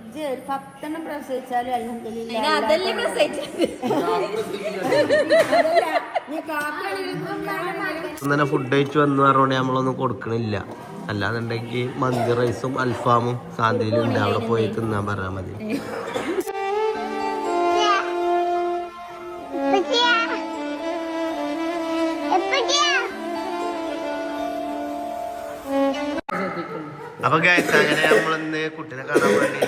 ഇജ്ജ് ഒരു പത്തെണ്ണം പ്രസവിച്ചാലും അതല്ലേ പ്രസവിച്ചത്? ഇന്നലെ ഫുഡ് കഴിച്ചു വന്നു പറഞ്ഞോണ്ട് നമ്മളൊന്നും കൊടുക്കണില്ല. അല്ലാന്നുണ്ടെങ്കിൽ മന്തി റൈസും അൽഫാമും സാന്തിയിലും ഉണ്ട്. അവിടെ പോയി തിന്നാൻ പറഞ്ഞാൽ മതി. അപ്പൊ ഗൈസ് അങ്ങനെ നമ്മളിന്ന് കുട്ടീനെ കാണാൻ വേണ്ടി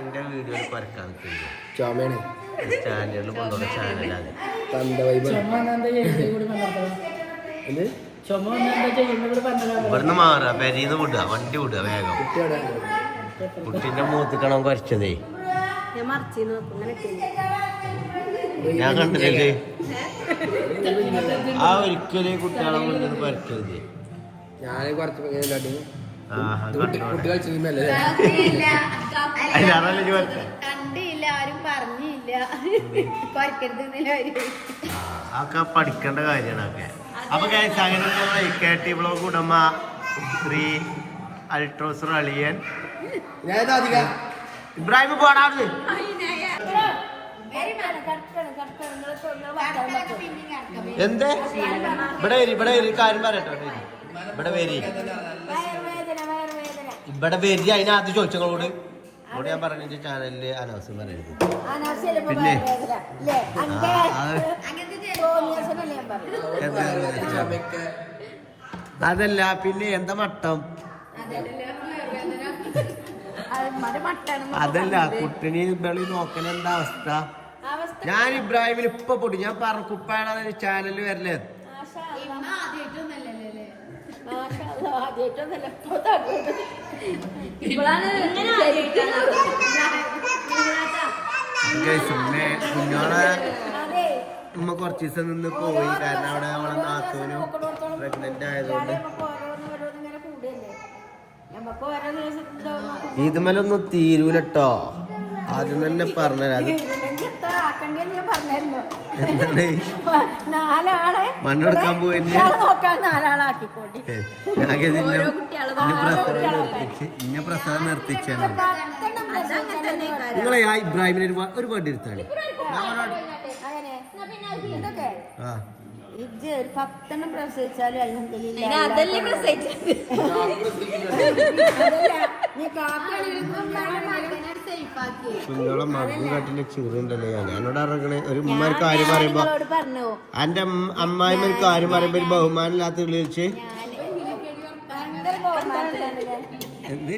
എന്റെ വീഡിയോയിൽ പരക്കാൻ ചുമയാണ്. സ്റ്റാൻഡേർഡിൽ കൊണ്ടുപോകുന്ന ചാനലാണ് തന്ത വൈബ് എന്ത് ഇവിടുന്ന് മാറുക പെരീന്ന് വിടുക. വണ്ടി വിടുക വേഗം. കുട്ടിയുടെ കുട്ടീന്റെ കണം കുറച്ചതേ ഞാൻ കണ്ടില്ലേ ആ ഒരിക്കലും കുട്ടികളെ കൊണ്ടുവന്ന് പരക്കരുത്. ഞാൻ കുറച്ച്. കണ്ടില്ല. ആരും പറഞ്ഞില്ല. അതൊക്കെ പഠിക്കേണ്ട കാര്യമാണ് ഒക്കെ അപ്പൊ അങ്ങനെ നമ്മളെ കെ ടി ബ്ലോഗ് ഉടമ ശ്രീ അൾട്രോസർ അളിയൻ. ഇബ്രാഹിം പോടാത് എന്ത്? ഇവിടെ വരി ഇവിടെ കാര്യം പറയട്ടോ ഇവിടെ വരി. ഇവിടെ വരി അതിനകത്ത് ചോദിച്ചങ്ങളോട്. അവിടെ ഞാൻ പറഞ്ഞ ചാനലിൽ അനൗൺസ് പറയരുത്. പിന്നെ? അതല്ല പിന്നെ എന്താ മട്ടം? അതല്ല കുട്ടിനെ വെളി നോക്കണ എന്താ അവസ്ഥ? ഞാൻ ഇബ്രാഹിമിൽ ഇപ്പൊ പൊടി ഞാൻ പറഞ്ഞു കുപ്പായാണ് ചാനലിൽ വരലേ. ഉമ്മ കുഞ്ഞോളെ അതെ. ഉമ്മ കുറച്ച് ദിവസം നിന്ന് പോയി. കാരണം അവിടെ അവളെ നാത്തോനും പ്രഗ്നന്റ് ആയതുകൊണ്ട്. ഇതുമലൊന്നും തീരൂലട്ടോ. ആദ്യം തന്നെ പറഞ്ഞത് അത് ആക്കണ്ടേന്ന് നാലാളെ മണ്ണെടുക്കാൻ നോക്കാൻ ഇന്ന പ്രസവം നിർത്തിച്ചാണ്. നിങ്ങളെ ആ ഇബ്രാഹിമിനെ ഒരു വണ്ടി എടുത്താണ് ഇതൊക്കെ ആ. ഇജ്ജ് ഒരു പത്തെണ്ണം പ്രസവിച്ചാലും അതല്ലേ പ്രസവിച്ചത്? നീ കുഞ്ഞോളെ മകും കാട്ടിന്റെ ചെറുണ്ടല്ലോ ഞാൻ എന്നോട് ഇറങ്ങണേ ഒരു ഉമ്മ കാര്യം പറയുമ്പോ എന്റെ അമ്മായിമ്മ ഒരു കാര്യം പറയുമ്പോ ഒരു ബഹുമാനമില്ലാത്ത വിളി വെച്ച്. ഭയങ്കര ബഹുമാനത്തിലാണ് ഞാൻ. എന്ത്?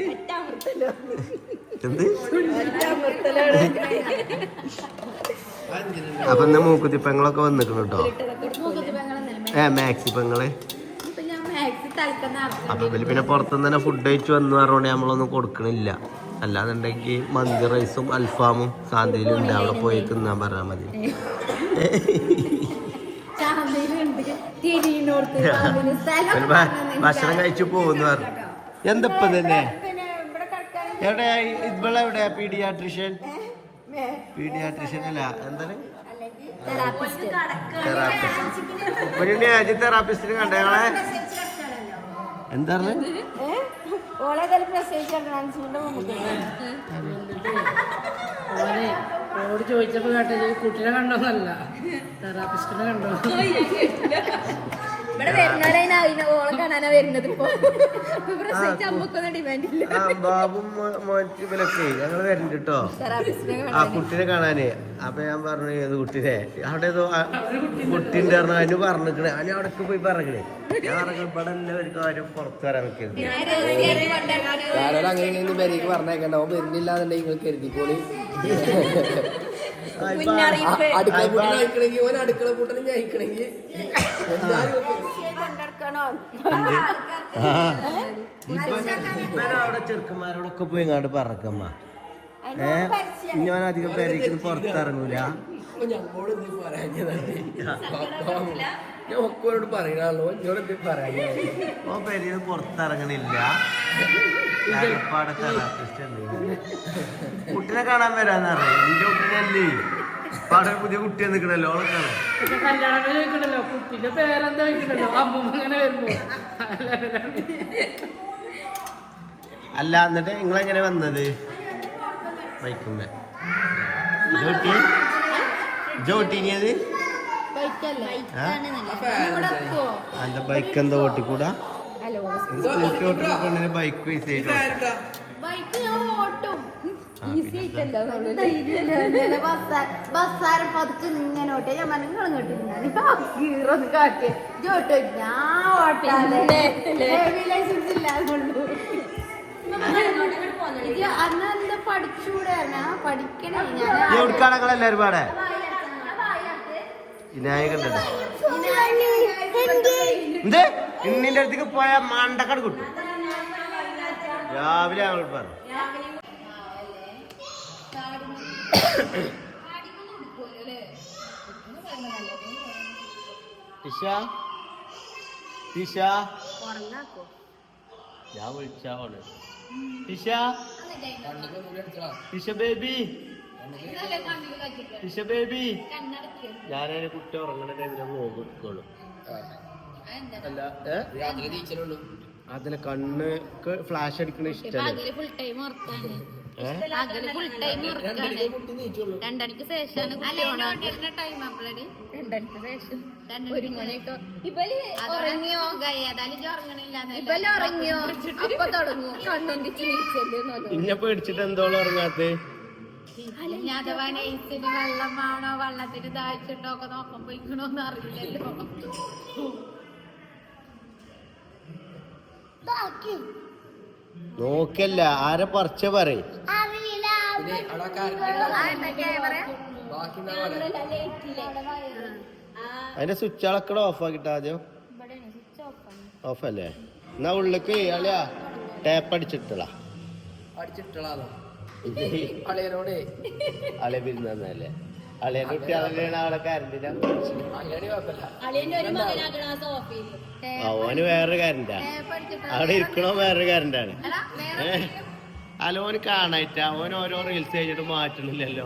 എന്ത്? അപ്പൊ എന്നാ മൂക്കുത്തി പെങ്ങളൊക്കെ വന്നിക്കണം കേട്ടോ ഏ മാക്സി പെങ്ങളെ ഇപ്പൊ ഞാൻ മാക്സി തൽക്കുന്ന അപ്പൊ പിന്നെ പുറത്തുനിന്ന് തന്നെ ഫുഡ് കഴിച്ചു വന്നു പറഞ്ഞോണ്ട് നമ്മളൊന്നും കൊടുക്കണില്ല. അല്ലാന്നുണ്ടെങ്കിൽ മന്തി റൈസും അൽഫാമും സാന്തയിലും ഉണ്ട്. അവിടെ പോയി തിന്നാൻ പറഞ്ഞാൽ മതി. ഭക്ഷണം കഴിച്ചു പോകുന്നു പറഞ്ഞു. എന്തപ്പം തന്നെ? എവിടെ ഇവിടെ എവിടെ? പീഡിയാട്രിഷ്യൻ? പീഡിയാട്രിഷ്യൻ അല്ല. എന്താണ്? തെറാപ്പിസ്റ്റ്. തെറാപ്പിസ്റ്റ്. തെറാപ്പിസ്റ്റിനെ കണ്ടേ ഞങ്ങളെ എന്താണ് ഓളെ തല പ്രസവിച്ചാണ് അൻസുവിന്റെ മുമ്പിൽ ഓനെ ഓട് ചോദിച്ചപ്പോ കേട്ടത് കുട്ടിനെ കണ്ടോന്നല്ല. തെറാപ്പിസ്റ്റിനെ കണ്ടോ? ഇവിടെ വരുന്നവരെ അതിന് ഓളെ കാണാനാ വരുന്നത് ഇപ്പൊ. ഇപ്പൊ പ്രസവിച്ച അമ്മക്കൊന്നും ഡിമാൻഡ് ഇല്ല. ആ ബാബും ഞങ്ങൾ വരുന്നുണ്ട് കേട്ടോ ആ കുട്ടിനെ കാണാനേ. അപ്പൊ ഞാൻ പറഞ്ഞു ഏത് കുട്ടിനെ? അവിടെ ഏതോ ആ കുട്ടിന്റെ പറഞ്ഞു അതിന് പറഞ്ഞിക്കണേ. അതിന് അവിടേക്ക് പോയി പറഞ്ഞേ ഞാൻ പറഞ്ഞു ഇവിടെ എല്ലാം ഒരു കാര്യം പുറത്തു വരാൻ നിൽക്കരുത്. ഞാനൊരു അങ്ങനെ പെരേക്ക് പറഞ്ഞേക്കണ്ട അവൻ വരുന്നില്ലാന്നുണ്ടെങ്കിൽ നിങ്ങൾ കരുതിക്കോളി. മുന്നറിയിപ്പ്. അടുക്കള പൂട്ടൻ അയക്കണമെങ്കിൽ ഓൻ അടുക്കള പൂട്ടൻ അയക്കണമെങ്കിൽ കൊണ്ടെടുക്കണോ ആ. ഇപ്പൊ ഇവൻ അവിടെ ചെറുക്കന്മാരോടൊക്കെ പോയി ഇങ്ങാണ്ട് പറക്കമ്മ. ഏ? ഞാൻ അധികം പേരേക്ക് പുറത്തിറങ്ങൂല. ഞങ്ങളോട് എന്ത് പറയാഞ്ഞതാണ് ഞാൻ പറയണല്ലോ എന്നോട് എന്ത് പറയാഞ്ഞത്? ഓ പേര് പുറത്തിറങ്ങണില്ല. കുട്ടിനെ കാണാൻ വരാന്ന് പറഞ്ഞു. എന്റെ കുട്ടിനല്ലേ പാടെ പുതിയ കുട്ടിയെ നിൽക്കണല്ലോ ഓളെ കാണാം പക്ഷെ കല്യാണം ചോദിക്കണല്ലോ കുട്ടിന്റെ പേരെന്താ ചോദിക്കണല്ലോ? അമ്മൂമ്മ അങ്ങനെ വരുമ്പോ. അല്ല എന്നിട്ട് നിങ്ങൾ എങ്ങനെ വന്നത് ബൈക്കുമ്മേ ജോട്ടി ജോട്ടിങ്ങിയത് ബൈക്ക് എന്താ ഓട്ടിക്കൂടാ സ്കൂട്ടി ഓട്ടിക്കൊണ്ടിന് ബൈക്ക് ബൈക്ക് ഞാൻ ഓട്ടും. ഈസി ആയിട്ടല്ലോ ബസ്സാരം പതുക്കെ ഇങ്ങനെ ഓട്ടെ ഞാൻ കാട്ടി. ഞാൻ ലൈസൻസ് അന്ന് എന്താ പഠിക്കണേ. ഞാൻ പാടെ? എന്ത്? ഇന്നിന്റെ അടുത്തേക്ക് പോയ മണ്ടക്കട് കിട്ടും. രാവിലെ ഞങ്ങൾ പറഞ്ഞു ടിഷ ടിഷ ഞാൻ വിളിച്ചാണ് ടിഷ ടിഷ ബേബി. ടിഷ ബേബി. ഞാനതിനെ കുട്ടി ഉറങ്ങണ ടൈമിൽ എടുക്കുള്ളൂ അല്ല അതിലെ കണ്ണ് ഫ്ലാഷ് അടിക്കണ ഇഷ്ടം പകൽ ഫുൾ ടൈം ശേഷമാണ് ഉറങ്ങിയോ? അപ്പൊ തുടങ്ങും ഇന്നെ പേടിച്ചിട്ട് എന്തോളം ഉറങ്ങാത്ത? അഥവാ നെയ്സിന് വെള്ളം വേണോ വെള്ളത്തിന് ദാഹിച്ചിട്ടോ ഒക്കെ നോക്കുമ്പോ ഇങ്ങനൊന്നും അറിയില്ലല്ലോ. നോക്കല്ല ആരെ പറിച്ച പറയും. അതിന്റെ സ്വിച്ചുകളൊക്കെ ഓഫ് ആക്കിട്ട ആദ്യം? ഓഫ് അല്ലേ? എന്നാ ഉള്ളിക്ക് അളിയാ. ടാപ്പ് അടിച്ചിട്ടളാ. അടിച്ചിട്ടളാ അളിയനോടെ. അളിയ പിരിന്നല്ലേ അളിയ കുട്ടി അവിടെ കരണ്ടില്ല ഓന് വേറൊരു കരണ്ടാ അവിടെ ഇരിക്കണോ വേറൊരു കരണ്ടാണ് അലോന് കാണായിട്ട. അവൻ ഓരോ റീൽസ് കഴിഞ്ഞിട്ട് മാറ്റണില്ലല്ലോ.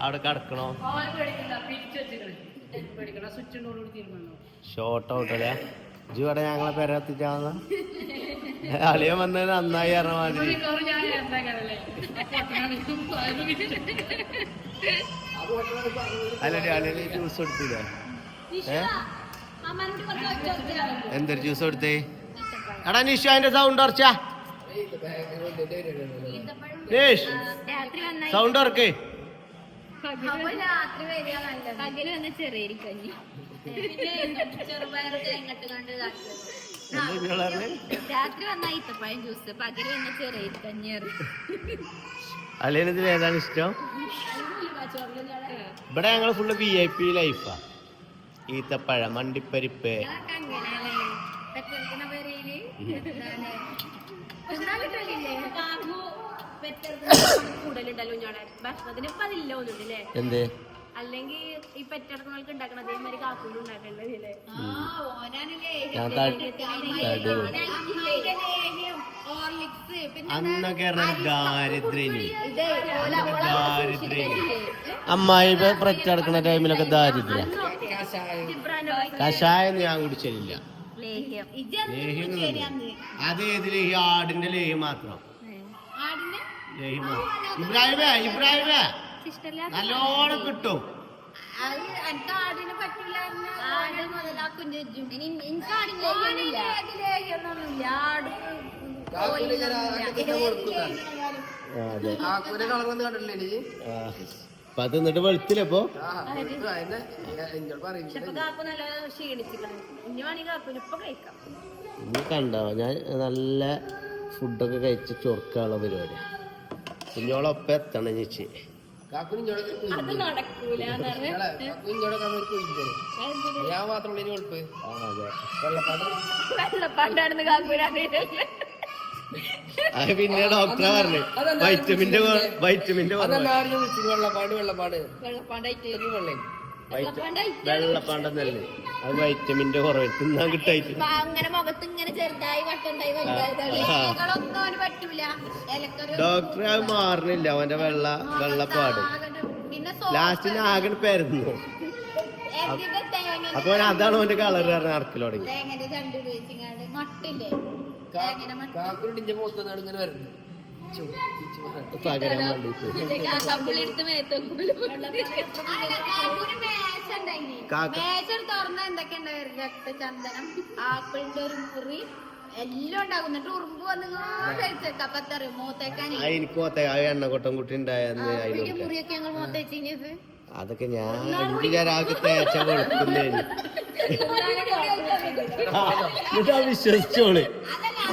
അവിടെ കിടക്കണോ? ഷോർട്ട് ഔട്ട് അല്ലേ തീരുമാനം ഷോർട്ട് ഔട്ടല്ലേ ഇജ്ജ് ഞങ്ങളെ ഞങ്ങളെ പെരത്തിച്ചാന്ന അളിയൻ വന്നത് നന്നായി പറഞ്ഞ മാതിരി. അല്ലടി അളിയന് ജ്യൂസ് കൊടുത്തില്ല? എന്തൊരു ജ്യൂസ് കൊടുത്തേ? എടാ നിഷു അതിന്റെ സൗണ്ട് ഉറച്ച. നിഷ് സൗണ്ട് ഉറക്കേ. ചെറിയ കഞ്ഞി രാത്രി വന്ന ഈത്തപ്പഴം ജ്യൂസ് പകൽ വന്ന ചെറിയ ഏതാണ് ഇഷ്ടം? ഇവിടെ ഞങ്ങൾ ഫുള്ള് വി ഐ പി ലൈഫാ ഈത്തപ്പഴം മണ്ടിപ്പരിപ്പ്. എന്ത്? അല്ലെങ്കിൽ ഈ പെറ്റെടുക്കുന്നവർക്ക് ഉണ്ടാക്കണം അതേമാതിരി കാക്കൂലും ഉണ്ടാക്കണ്ടതില്ലേ അന്നൊക്കെ ദാരിദ്ര്യം ദാരിദ്ര്യം അമ്മായി പ്രച്ചടക്കുന്ന ടൈമിലൊക്കെ ദാരിദ്ര്യ. കഷായം. ഞാൻ കുടിച്ചില്ല അത് ഏത് ലേഹി ആടിന്റെ ലേഹി മാത്രം. ഇബ്രാഹിമേ മാത്രം. ഇബ്രാഹിമേ. നല്ലോണം കിട്ടും. ആടിന് പറ്റില്ല ആട് മുതലാക്കും ചേച്ചും എനിക്ക് ആടിൻ ലേഹ്യമൊന്നുമില്ല ആ, അതെ. അപ്പൊ എന്നിട്ട് വെളുത്തില്ല ഇനി കണ്ടോ ഞാൻ നല്ല ഫുഡൊക്കെ കഴിച്ച് ചൊറുക്കാനുള്ള പരിപാടി കുഞ്ഞോളൊപ്പം എത്തണം ചേച്ചി. ഞാൻ മാത്രമുള്ള വെള്ളപ്പാട് വെള്ളപ്പാണ്ടാണെന്ന് അത്. പിന്നെ ഡോക്ടറെ പറഞ്ഞു. വൈറ്റമിന്റെ വൈറ്റമിന്റെ വെള്ളപ്പാട് വെള്ളപ്പാട്. വെള്ളപ്പാണ്ടായിട്ട് വെള്ളപ്പാണ്ടെന്നല്ലേ അത് വൈറ്റമിന്റെ കുറവ്. തിന്നാൻ കിട്ടായിട്ട്. അങ്ങനെ മുഖത്ത് ഇങ്ങനെ ചെറുതായി വട്ടുണ്ടായി വലുതായി പറ്റൂല. ഡോക്ടറെ അത് മാറണില്ല. അവന്റെ വെള്ള വെള്ളപ്പാട്. ലാസ്റ്റിന് ആകെ പേരുന്നു. അപ്പൊ അതാണ് അവന്റെ കളർ പറഞ്ഞ അറക്കൽ തുടങ്ങി. പകരം കാക്ക. മേശ തുറന്ന എന്തൊക്കെ ഉണ്ടാവും രക്തചന്ദനം ആപ്പിളിന്റെ ഒരു മുറി എല്ലാം ഉണ്ടാകും. എന്നിട്ട് ഉറുമ്പ് വന്ന് മൂത്തേക്കാൻ എണ്ണക്കൊട്ടം കുട്ടി മുറിയൊക്കെ ഞങ്ങൾ അതൊക്കെ ഞാൻ ഒരാൾക്ക് തേച്ച കൊടുക്കുന്നേന് വിശ്വസിച്ചോളെ.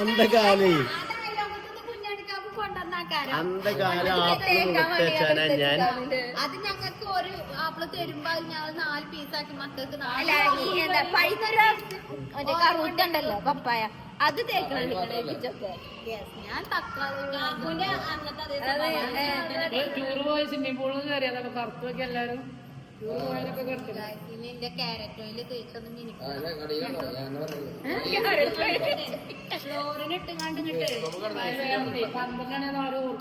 എന്താ കാലേ? കൊണ്ടുവന്നാക്കാരം അന്ത കാലം ആപ്പിൾ ഞാൻ. അത് ഞങ്ങൾക്ക് ഒരു ആപ്പിൾ തരുമ്പോ ഞാൻ നാല് പീസാക്കി മക്കൾക്ക് മറ്റേ കറുത്തണ്ടല്ലോ പപ്പായ. അത് തേക്കണം ഞാൻ തക്കാളി എല്ലാരും ക്യാരറ്റ് ഓയിൽ തേച്ചൊന്നും എനിക്ക് ഞാൻ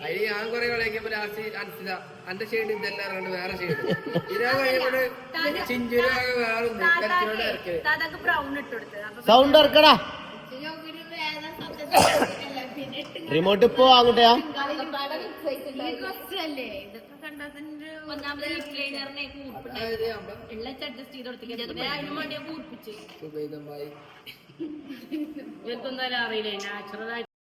അതിന് ഞാൻ കുറെ കളിക്കുമ്പോ ലാസ്റ്റ് അന്റെ ഷെയ്ഡ് ഇതെല്ലാം വേറെ ഷെയ്ഡ് ഇതാ കഴിയുമ്പോഴ് സൗണ്ട് ഇറക്കടാ റിമോട്ട് ഇപ്പോ ആകട്ടെയാ അറിയില്ല. നാച്ചുറൽ